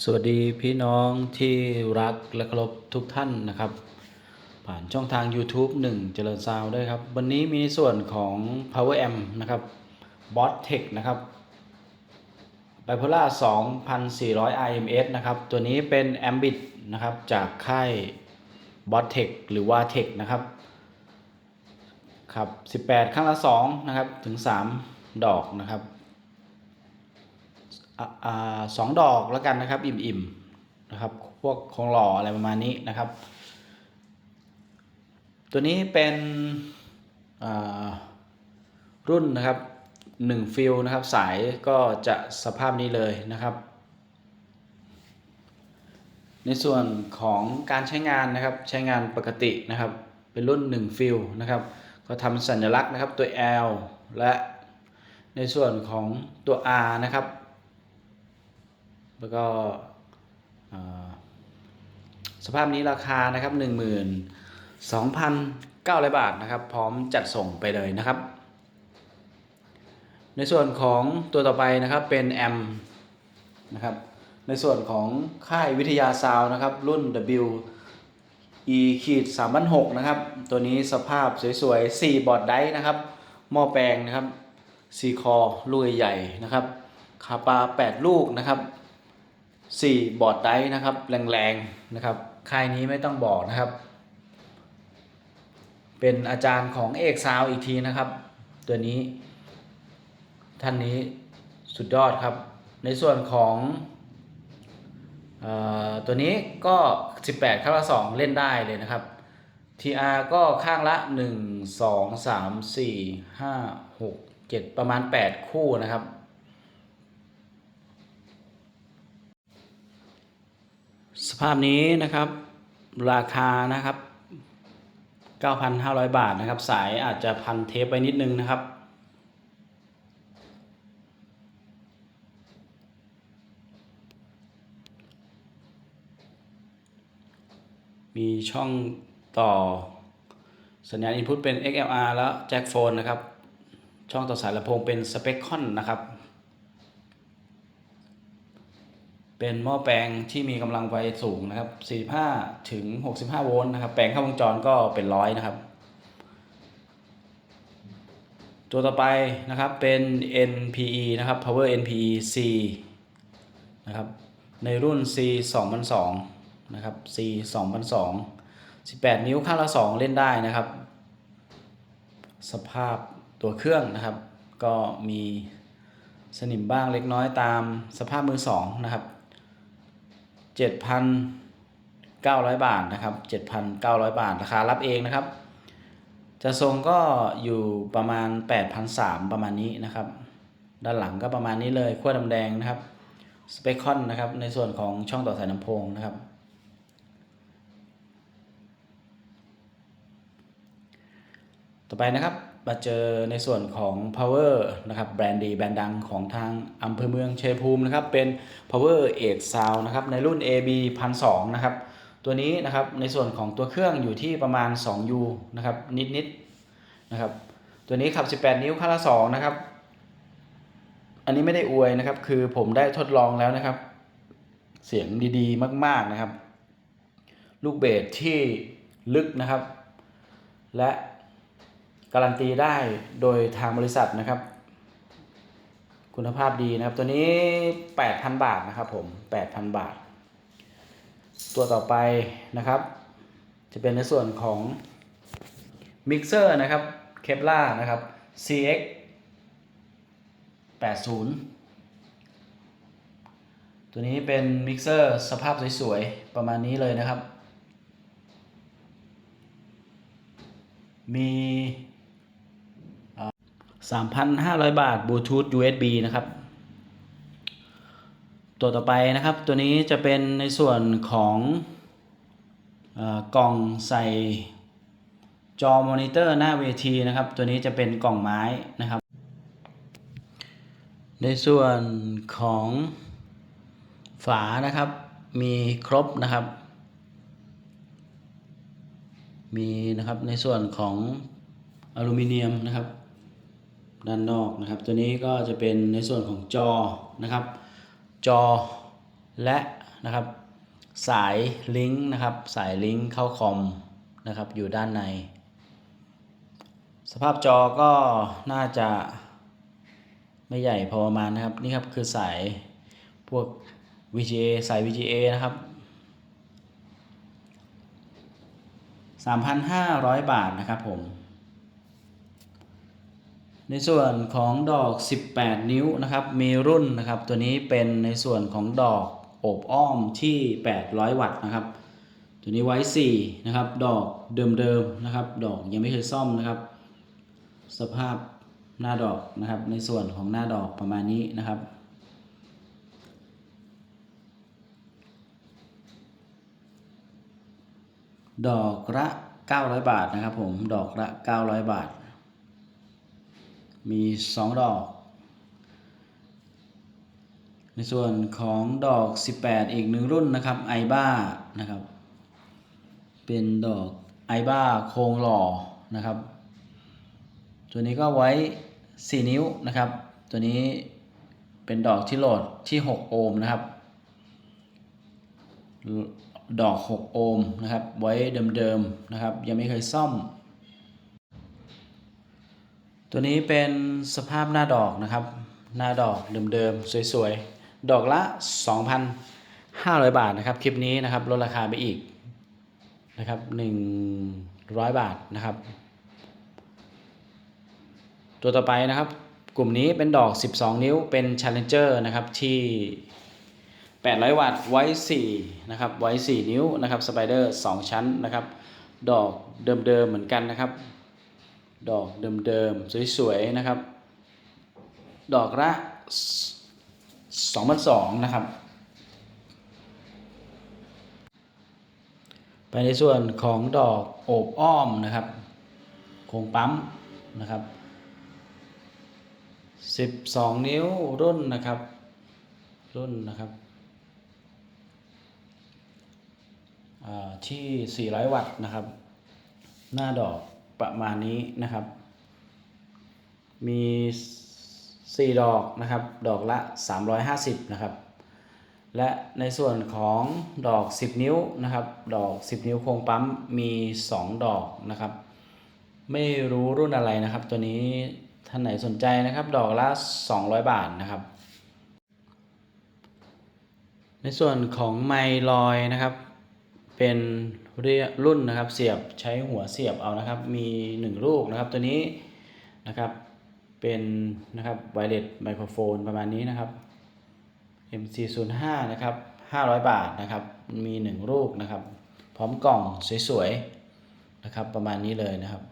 สวัสดีพี่น้องที่รักและเคารพทุกท่านนะครับ ผ่านช่องทาง YouTube 1 เจริญซาวด์ด้วยครับ วันนี้มีส่วนของ Power M นะครับ Boss Tech นะครับ Bipolar 2,400 IMS นะครับ ตัวนี้เป็น Ambit นะครับ จากค่าย Boss Tech หรือว่า Tech นะครับครับ 18ครั้งละ 2 นะครับ ถึง 3 ดอกนะครับ สองดอกแล้วกันนะครับ อิ่มๆนะครับ พวกของหล่ออะไรประมาณนี้นะครับ ตัวนี้เป็นรุ่นนะครับ1ฟิลนะครับสายก็จะสภาพนี้เลยนะครับ ในส่วนของการใช้งานนะครับใช้งานปกตินะครับ เป็นรุ่น1ฟิลนะครับ ก็ทำสัญลักษณ์นะครับตัว L และในส่วนของตัว R นะครับ แล้วก็สภาพนี้ราคานะครับ12,900 บาทนะครับ พร้อมจัดส่งไปเลยนะครับ ในส่วนของตัวต่อไปนะครับเป็นแอมนะครับ ในส่วนของค่ายวิทยาซาวนะครับ รุ่น W E ขีด3,600นะครับ ตัวนี้สภาพสวยๆ4บอร์ดไดร์นะครับ หม้อแปลงนะครับซีคอลูกใหญ่ๆนะครับ คาปา 8 ลูกนะครับ 4 บอร์ดไดนะครับ แรงๆนะครับ ค่ายนี้ไม่ต้องบอกนะครับ เป็นอาจารย์ของเอกซาวอีกทีนะครับ ตัวนี้ ท่านนี้สุดยอดครับ ในส่วนของออตัวนี้ก็ 18 ข้างละ 2 เล่นได้เลยนะครับ TR ก็ข้างละ 1 2 3 4 5 6 7 ประมาณ 8 คู่นะครับ สภาพนี้นะครับราคานะครับ 9,500 บาทนะครับ สายอาจจะพันเทปไปนิดนึงนะครับ มีช่องต่อสัญญาณ Input เป็น XLR แล้วแจ็คโฟนนะครับ ช่องต่อสายลำโพงเป็น Specon นะครับ เป็นหม้อแปลงที่มีกำลังไฟสูงนะครับ 45 ถึง 65 โวลต์นะครับ แปลงเข้าวงจรก็เป็นร้อยนะครับ ตัวต่อไปนะครับเป็น NPE นะครับ Power NPE C นะครับ ในรุ่น C 2002นะครับ C 2002 18 นิ้วข้างละ 2 เล่นได้นะครับ สภาพตัวเครื่องนะครับ ก็มีสนิมบ้างเล็กน้อยตามสภาพมือสองนะครับ 7,900 บาทนะครับ 7,900 บาท ราคารับเองนะครับ จะทรงก็อยู่ประมาณ 8,300 ประมาณนี้นะครับ ด้านหลังก็ประมาณนี้เลยขั้วดำแดงนะครับสเปคอนนะครับ ในส่วนของช่องต่อสายลำโพงนะครับ ต่อไปนะครับ มาเจอในส่วนของ power นะครับแบรนด์ดีแบรนด์ดังของทางอำเภอเมืองเชียงภูมินะครับเป็น power เอกซาวนะครับในรุ่น AB 1002นะครับตัวนี้นะครับในส่วนของตัวเครื่องอยู่ที่ประมาณ 2U นะครับนิดๆนะครับตัวนี้ขับ 18 นิ้วข้าละ2นะครับอันนี้ไม่ได้อวยนะครับคือผมได้ทดลองแล้วนะครับ เสียงดีๆ มาก ๆนะครับ ลูกเบสที่ลึกนะครับ และ การันตีได้โดยทางบริษัทนะครับ คุณภาพดีนะครับ ตัวนี้ 8,000 บาทนะครับผม 8,000 บาท ตัวต่อไปนะครับ จะเป็นในส่วนของมิกเซอร์นะครับเคปล่านะครับ CX 80 ตัวนี้เป็นมิกเซอร์สภาพสวยๆ ประมาณนี้เลยนะครับ มี 3,500 บาทบลูทูธ USB นะครับ ตัวต่อไปนะครับ ตัวนี้จะเป็นในส่วนของอกล่องใส่จอมอนิเตอร์หน้าเวทีนะครับ ตัวนี้จะเป็นกล่องไม้นะครับ ในส่วนของฝานะครับ มีครบนะครับ มีนะครับในส่วนของอลูมิเนียมนะครับ ด้านนอกนะครับ ตัวนี้ก็จะเป็นในส่วนของจอนะครับ จอและนะครับ สายลิงก์นะครับ สายลิงก์เข้าคอมนะครับ อยู่ด้านใน สภาพจอก็น่าจะไม่ใหญ่พอประมาณนะครับ นี่ครับคือสายพวก VGA สาย VGA นะครับ 3,500 บาทนะครับผม ในส่วนของดอก 18 นิ้วนะครับมีรุ่นนะครับ ตัวนี้เป็นในส่วนของดอกโอบอ้อมที่ 800 วัตต์นะครับ ตัวนี้ไว้ 4 นะครับ ดอกเดิมๆนะครับ ดอกยังไม่เคยซ่อมนะครับ สภาพหน้าดอกนะครับ ในส่วนของหน้าดอกประมาณนี้นะครับดอกละ900 บาทนะครับผม ดอกละ 900 บาท มี 2 ดอก ในส่วนของดอก 18 อีกหนึ่งรุ่นนะครับไอบ้านะครับ เป็นดอกไอบ้าโครงหล่อนะครับ ตัวนี้ก็ไว้ 4 นิ้วนะครับ ตัวนี้เป็นดอกที่โหลดที่ 6 โอห์มนะครับ ดอก 6 โอห์มนะครับ ไว้เดิมๆนะครับ ยังไม่เคยซ่อม ตัวนี้เป็นสภาพหน้าดอกนะครับ หน้าดอกเดิมๆสวยๆ ดอกละ 2,500 บาทนะครับ คลิปนี้นะครับลดราคาไปอีกนะครับ100 บาทนะครับ ตัวต่อไปนะครับ กลุ่มนี้เป็นดอก 12 นิ้วเป็น Challenger นะครับที่ 800 วัตต์ไว้4นะครับไว้ 4 นิ้วนะครับสไปเดอร์2ชั้นนะครับ ดอกเดิมๆเหมือนกันนะครับ ดอกเดิมๆ สวยๆ นะครับ ดอกละ2,200นะครับ ไปในส่วนของดอกโอบอ้อมนะครับ โคงปั๊มนะครับ 12 นิ้วรุ่นนะครับ รุ่นนะครับอ่าที่ 400 วัตต์นะครับ หน้าดอก ประมาณนี้นะครับ มี 4 ดอกนะครับ ดอกละ 350 นะครับ และในส่วนของดอก 10 นิ้วนะครับ ดอก 10 นิ้วโครงปั๊มมี 2 ดอกนะครับ ไม่รู้รุ่นอะไรนะครับ ตัวนี้ท่านไหนสนใจนะครับ ดอกละ 200 บาทนะครับในส่วนของไมลอยนะครับ เป็น เรียรุ่นนะครับเสียบใช้หัวเสียบเอานะครับ มี1ลูกนะครับตัวนี้นะครับเป็นนะครับไวเลสไมโครโฟนประมาณนี้นะครับ MC05 นะครับ500 บาทนะครับมี 1 ลูกนะครับ พร้อมกล่องสวยๆนะครับประมาณนี้เลยนะครับ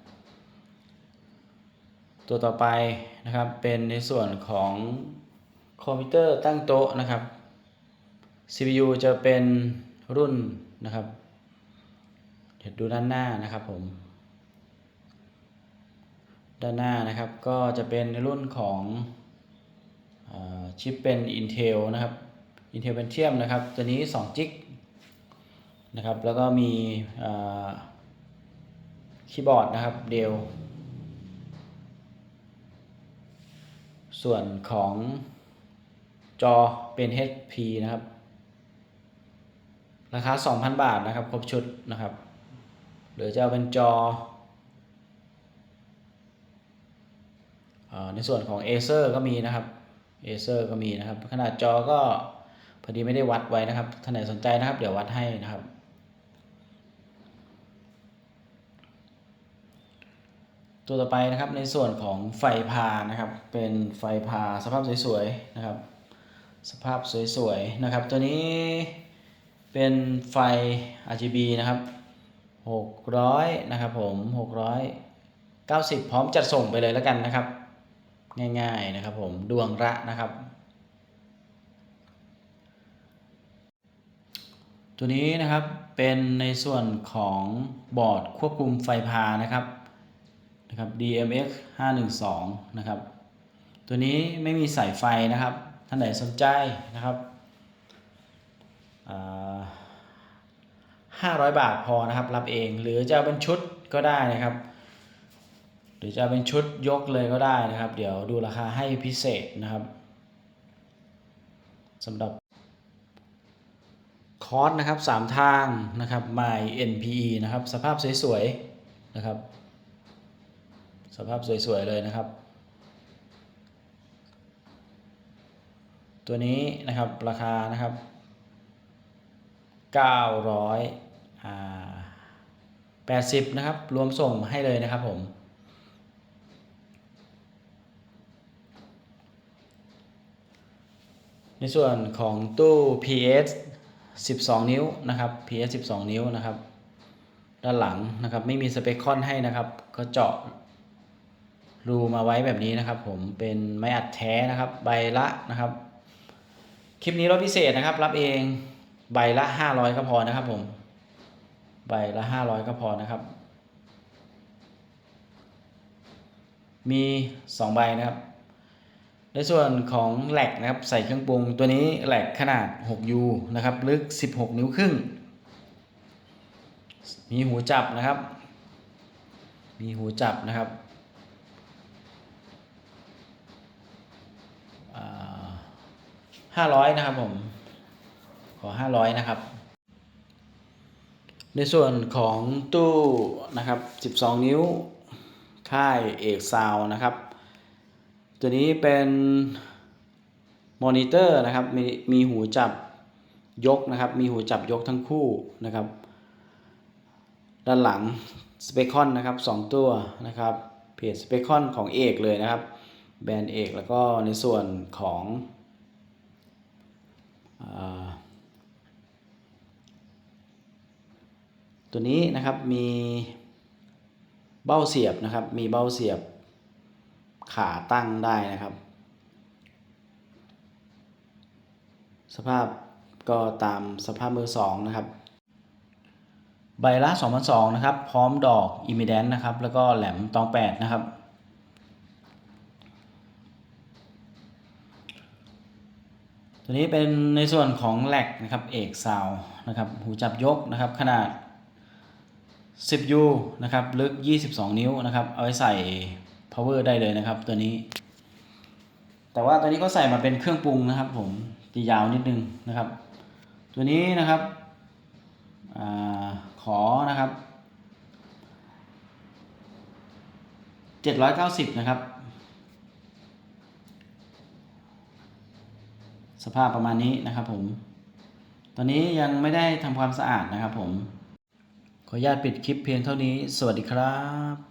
ตัวต่อไปนะครับเป็นในส่วนของคอมพิวเตอร์ตั้งโต๊ะนะครับ CPU จะเป็นรุ่นนะครับ เดี๋ยวดูด้านหน้านะครับผม ด้านหน้านะครับก็จะเป็นในรุ่นของอชิปเป็น Intel นะครับ Intel Pentium นะครับตัวนี้2จิกนะครับแล้วก็มีคีย์บอร์ดนะครับเดลส่วนของจอเป็น HP นะครับ ราคา 2,000 บาทนะครับ ครบชุดนะครับ รือจะเอาเป็นจอ ในส่วนของ Acer ก็มีนะครับ Acer ก็มีนะครับ ขนาดจอก็พอดีไม่ได้วัดไว้นะครับท่านไหนสนใจนะครับ เดี๋ยววัดให้นะครับ ตัวต่อไปนะครับในส่วนของไฟพานะครับ เป็นไฟพาสภาพสวยๆนะครับ สภาพสวยๆนะครับ ตัวนี้เป็นไฟ RGB นะครับ 600นะครับผม690 พร้อมจัดส่งไปเลยแล้วกันนะครับ ง่ายๆนะครับผมดวงระนะครับ ตัวนี้นะครับเป็นในส่วนของบอร์ดควบคุมไฟพานะครับนะครับ DMX 512นะครับ ตัวนี้ไม่มีสายไฟนะครับ ท่านไหนสนใจนะครับห้า ร้อยบาทพอนะครับ รับเองหรือจะเป็นชุดก็ได้นะครับ หรือจะเป็นชุดยกเลยก็ได้นะครับ เดี๋ยวดูราคาให้พิเศษนะครับสำหรับคอร์สนะครับสามทางนะครับ My NPE นะครับ สภาพสวยๆนะครับ สภาพสวยๆเลยนะครับ ตัวนี้นะครับราคานะครับ900อ่า 80 นะครับ รวมส่งให้เลยนะครับผมในส่วนของตู้ PS 12 นิ้วนะครับ PS 12 นิ้วนะครับ ด้านหลังนะครับไม่มีสเปคคอนให้นะครับ ก็เจาะรูมาไว้แบบนี้นะครับ ผมเป็นไม้อัดแท้นะครับ ใบละนะครับ คลิปนี้รถพิเศษนะครับ รับเองใบละ 500 ก็พอนะครับผม ใบละ500ก็พอนะครับ มี2ใบนะครับ ในส่วนของแหลกนะครับใส่เครื่องปรุงตัวนี้แหลกขนาด 6U นะครับ ลึก 16 นิ้วครึ่ง มีหูจับนะครับ มีหูจับนะครับห้าร้อยนะครับผม ขอห้าร้อยนะครับ ในส่วนของตู้นะครับ 12 นิ้ว ค่ายเอกซาวนะครับ ตัวนี้เป็นมอนิเตอร์นะครับ มีมีหูจับยกนะครับ มีหูจับยกทั้งคู่นะครับ ด้านหลังสเปคอนนะครับ 2 ตัวนะครับ เพจสเปคอนของเอกเลยนะครับ แบรนด์เอกแล้วก็ในส่วนของอ ตัวนี้นะครับมีเบ้าเสียบนะครับ มีเบ้าเสียบขาตั้งได้นะครับ สภาพก็ตามสภาพมือสองนะครับ ใบละ2,200นะครับ พร้อมดอกอิมิเดนนะครับ แล้วก็แหลมตอง8นะครับ ตัวนี้เป็นในส่วนของแหลกนะครับ เอกซาวนะครับ หูจับยกนะครับ ขนาด 10U นะครับ ลึก 22 นิ้วนะครับ เอาไว้ใส่ power ได้เลยนะครับ ตัวนี้ แต่ว่าตัวนี้ก็ใส่มาเป็นเครื่องปรุงนะครับ ผมจะยาวนิดนึงนะครับ ตัวนี้นะครับอขอนะครับ 790 นะครับ สภาพประมาณนี้นะครับผม ตอนนี้ยังไม่ได้ทำความสะอาดนะครับผม ขออนุญาตปิดคลิปเพียงเท่านี้ สวัสดีครับ